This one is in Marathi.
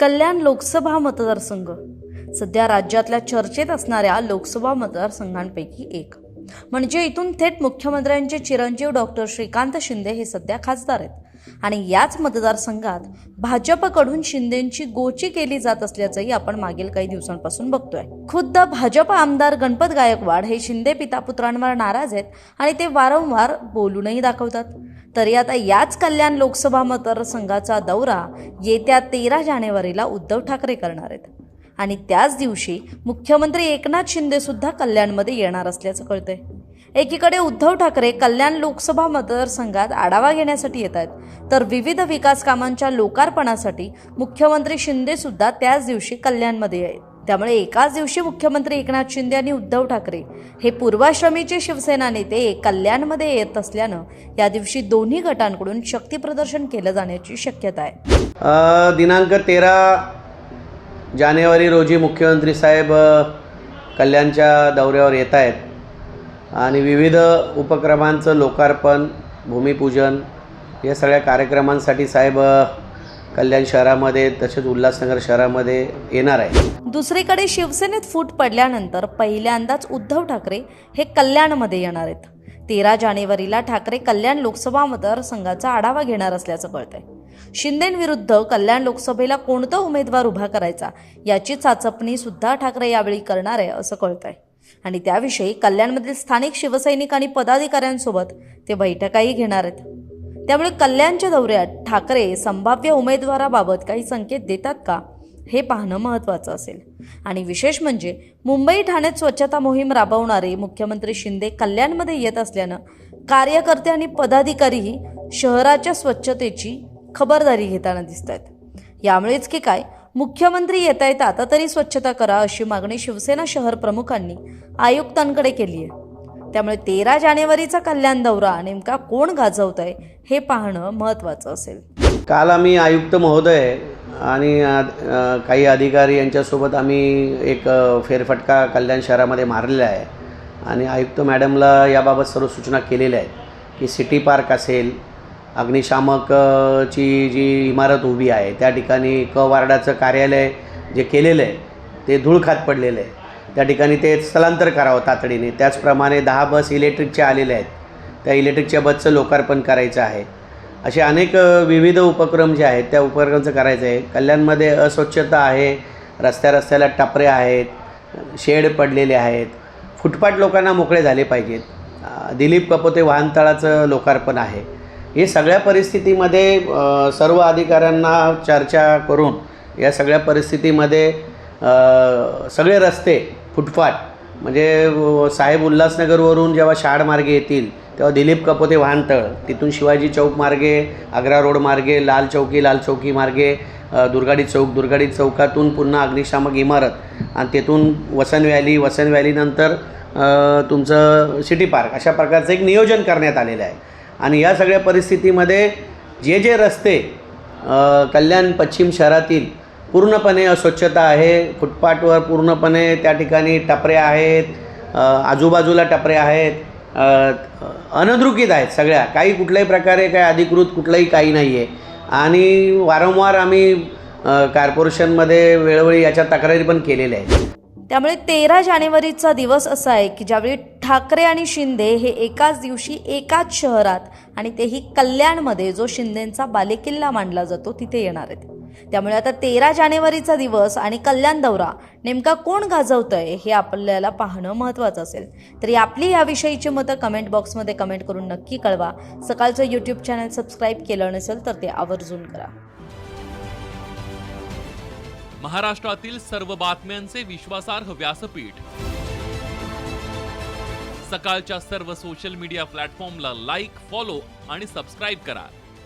कल्याण लोकसभा मतदारसंघ. सध्या राज्यातल्या चर्चेत असणाऱ्या लोकसभा मतदारसंघांपैकी एक. म्हणजे इथून थेट मुख्यमंत्र्यांचे चिरंजीव डॉक्टर श्रीकांत शिंदे हे सध्या खासदार आहेत. आणि याच मतदारसंघात भाजपकडून शिंदेंची गोची केली जात असल्याचंही आपण मागील काही दिवसांपासून बघतोय. खुद्द भाजप आमदार गणपत गायकवाड हे शिंदे पिता पुत्रांवर नाराज आहेत आणि ते वारंवार बोलूनही दाखवतात. तरी आता याच कल्याण लोकसभा मतदारसंघाचा दौरा येत्या तेरा जानेवारीला उद्धव ठाकरे करणार आहेत. आणि त्याच दिवशी मुख्यमंत्री एकनाथ शिंदेसुद्धा कल्याणमध्ये येणार असल्याचं कळतंय. एकीकडे उद्धव ठाकरे कल्याण लोकसभा मतदारसंघात आढावा घेण्यासाठी येत आहेत तर विविध विकास कामांच्या लोकार्पणासाठी मुख्यमंत्री शिंदेसुद्धा त्याच दिवशी कल्याणमध्ये आहेत. त्यामुळे एकाच दिवशी मुख्यमंत्री एकनाथ शिंदे आणि उद्धव ठाकरे हे पूर्वाश्रमीचे शिवसेना नेते कल्याणमध्ये येत असल्यानं या दिवशी दोन्ही गटांकडून शक्ती प्रदर्शन केलं जाण्याची शक्यता आहे. दिनांक तेरा जानेवारी रोजी मुख्यमंत्री साहेब कल्याणच्या दौऱ्यावर येत आहेत आणि विविध उपक्रमांचं लोकार्पण भूमिपूजन या सगळ्या कार्यक्रमांसाठी साहेब कल्याण शहरामध्ये तसेच उल्हासनगर शहरामध्ये येणार आहे. दुसरीकडे शिवसेनेत फूट पडल्यानंतर पहिल्यांदाच उद्धव ठाकरे हे कल्याणमध्ये येणार आहेत. तेरा जानेवारीला ठाकरे कल्याण लोकसभा मतदारसंघाचा आढावा घेणार असल्याचं कळतंय. शिंदेविरुद्ध कल्याण लोकसभेला कोणता उमेदवार उभा करायचा याची चाचपणी सुद्धा ठाकरे यावेळी करणार आहे असं कळतंय. आणि त्याविषयी कल्याणमधील स्थानिक शिवसैनिक आणि पदाधिकाऱ्यांसोबत ते बैठकाही घेणार आहेत. त्यामुळे कल्याणच्या दौऱ्यात ठाकरे संभाव्य उमेदवाराबाबत काही संकेत देतात का? हे पाहणं महत्त्वाचं असेल. आणि विशेष म्हणजे मुंबई ठाण्यात स्वच्छता मोहीम राबवणारे मुख्यमंत्री शिंदे कल्याणमध्ये येत असल्यानं कार्यकर्ते आणि पदाधिकारीही शहराच्या स्वच्छतेची खबरदारी घेताना दिसत आहेत यामुळेच की काय? मुख्यमंत्री येत आहेत आता तरी स्वच्छता करा अशी मागणी शिवसेना शहर प्रमुखांनी आयुक्तांकडे केली आहे त्यामुळे तेरा जानेवारीचा कल्याण दौरा नेमका कोण गाजवत आहे हे पाहणं महत्त्वाचं असेल. काल आम्ही आयुक्त महोदय आणि काही अधिकारी यांच्यासोबत आम्ही एक फेरफटका कल्याण शहरामध्ये मारलेला आहे. आणि आयुक्त मॅडमला याबाबत सर्व सूचना केलेल्या आहेत की सिटी पार्क असेल अग्निशामक ची जी इमारत उभी आहे त्या ठिकाणी क वार्डाचं कार्यालय जे केलेलं आहे ते धूळखात पडलेलं आहे. त्या ठिकाणी ते स्थलांतर करावं तातडीने. त्याचप्रमाणे दहा बस इलेक्ट्रिकच्या आलेल्या आहेत. त्या इलेक्ट्रिकच्या बसचं लोकार्पण करायचं आहे. असे अनेक विविध उपक्रम जे आहेत त्या उपक्रमांचं करायचं आहे. कल्याणमध्ये अस्वच्छता आहे रस्त्या रस्त्याला टपरे आहेत शेड पडलेले आहेत. फुटपाट लोकांना मोकळे झाले पाहिजेत. दिलीप कपोते वाहनतळाचं लोकार्पण आहे. हे सगळ्या परिस्थितीमध्ये सर्व अधिकाऱ्यांना चर्चा करून या सगळ्या परिस्थितीमध्ये सगळे रस्ते फुटपाथ. म्हणजे साहेब उल्हासनगरवरून जेव्हा शाड मार्गे येतील तेव्हा दिलीप कपोते वाहनतळ. तिथून शिवाजी चौक मार्गे आग्रा रोड मार्गे लाल चौकी लाल चौकी मार्गे दुर्गाडी चौक दुर्गाडी चौकातून पुन्हा अग्निशामक इमारत. आणि तिथून वसन व्हॅली वसन व्हॅलीनंतर तुमचं सिटी पार्क. अशा प्रकारचं एक नियोजन करण्यात आलेलं आहे. आणि या सगळ्या परिस्थितीमध्ये जे जे रस्ते कल्याण पश्चिम शहरातील पूर्णपणे अस्वच्छता आहे. फुटपाटवर पूर्णपणे त्या ठिकाणी टपऱ्या आहेत. आजूबाजूला टपऱ्या आहेत. अ, अनधिकृत आहेत सगळ्या. काही कुठल्याही प्रकारे काही अधिकृत कुठलंही काही नाही आहे आणि वारंवार आम्ही कॉर्पोरेशनमध्ये वेळोवेळी याच्या तक्रारी पण केलेल्या आहेत. त्यामुळे तेरा जानेवारीचा दिवस असा आहे की ज्यावेळी ठाकरे आणि शिंदे हे एकाच दिवशी एकाच शहरात आणि तेही कल्याणमध्ये जो शिंदेंचा बालेकिल्ला मानला जातो तिथे येणार आहेत. त्यामुळे आता तेरा जानेवारीचा दिवस आणि कल्याण दौरा नेमका कोण गाजवतंय हे आपल्याला पाहणं महत्त्वाचं असेल. तरी आपली याविषयीची मतं कमेंट बॉक्समध्ये कमेंट करून नक्की कळवा. सकाळचं यूट्यूब चॅनल सबस्क्राईब केलं नसेल तर ते आवर्जून करा. महाराष्ट्रातील सर्व बातम्यांचे विश्वासार्ह व्यासपीठ. सकाळच्या सर्व सोशल मीडिया प्लॅटफॉर्मला लाईक फॉलो आणि सबस्क्राईब करा.